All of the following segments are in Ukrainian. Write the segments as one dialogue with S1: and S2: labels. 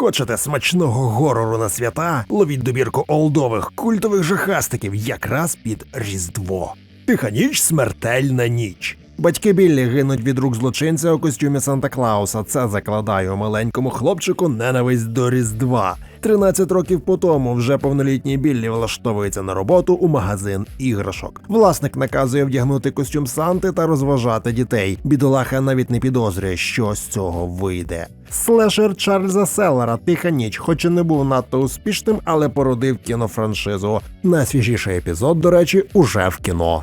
S1: Хочете смачного горору на свята? Ловіть добірку олдових культових жахастиків якраз під Різдво. Тиха ніч, смертельна ніч. Батьки Біллі гинуть від рук злочинця у костюмі Санта Клауса. Це закладає маленькому хлопчику ненависть до Різдва. 13 років по тому вже повнолітній Біллі влаштовується на роботу у магазин іграшок. Власник наказує вдягнути костюм Санти та розважати дітей. Бідолаха навіть не підозрює, що з цього вийде. Слешер Чарльза Селлера Тиха ніч, хоч і не був надто успішним, але породив кінофраншизу. Найсвіжіший епізод, до речі, уже в кіно.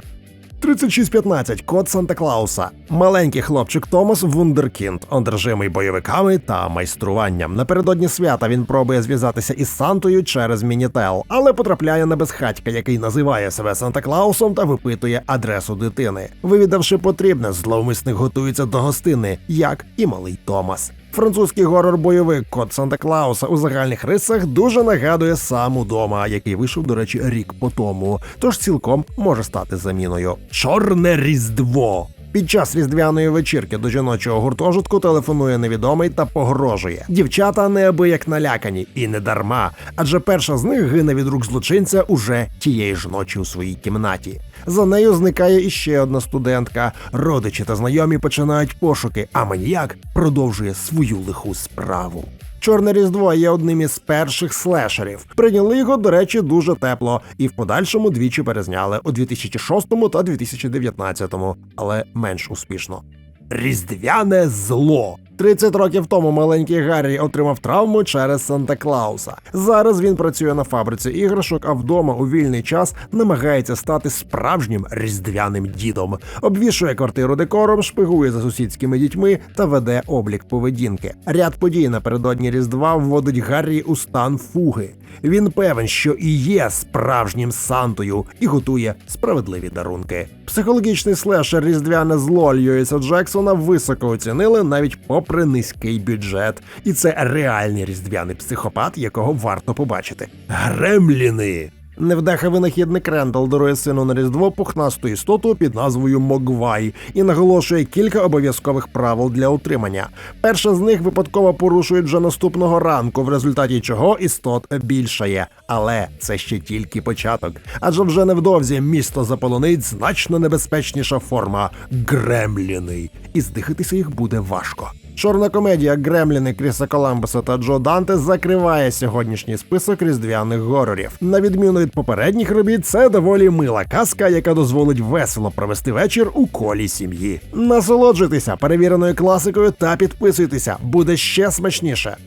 S1: 3615 Код Санта Клауса. Маленький хлопчик Томас Вундеркінд, одержимий бойовиками та майструванням. Напередодні свята він пробує зв'язатися із Сантою через Мінітел, але потрапляє на безхатька, який називає себе Санта Клаусом та випитує адресу дитини. Вивідавши потрібне, зловмисник готується до гостини, як і малий Томас. Французький горор-бойовик Код Санта Клауса у загальних рисах дуже нагадує сам удома, який вийшов, до речі, рік по тому, тож цілком може стати заміною. Чорне Різдво. Під час різдвяної вечірки до жіночого гуртожитку телефонує невідомий та погрожує. Дівчата неабияк налякані, і не дарма, адже перша з них гине від рук злочинця уже тієї ж ночі у своїй кімнаті. За нею зникає іще одна студентка. Родичі та знайомі починають пошуки, а маніяк продовжує свою лиху справу. Чорне Різдво є одним із перших слешерів. Прийняли його, до речі, дуже тепло, і в подальшому двічі перезняли у 2006 та 2019, але менш успішно. Різдвяне зло. 30 років тому маленький Гаррі отримав травму через Санта Клауса. Зараз він працює на фабриці іграшок, а вдома у вільний час намагається стати справжнім різдвяним дідом. Обвішує квартиру декором, шпигує за сусідськими дітьми та веде облік поведінки. Ряд подій напередодні Різдва вводить Гаррі у стан фуги. Він певен, що і є справжнім Сантою і готує справедливі дарунки. Психологічний слешер Різдвяне зло Льюіса Джексона високо оцінили навіть попри низький бюджет. І це реальний різдвяний психопат, якого варто побачити. Гремліни. Невдаха винахідник Рендал дарує сину на різдво пухнасту істоту під назвою Могвай і наголошує кілька обов'язкових правил для утримання. Перше з них випадково порушують вже наступного ранку, в результаті чого істот більшає. Але це ще тільки початок. Адже вже невдовзі місто заполонить значно небезпечніша форма гремліни, і здихатися їх буде важко. Чорна комедія Гремліни Кріса Коламбуса та Джо Данте закриває сьогоднішній список різдвяних горорів. На відміну від попередніх робіт, це доволі мила казка, яка дозволить весело провести вечір у колі сім'ї. Насолоджуйтеся перевіреною класикою та підписуйтеся, буде ще смачніше.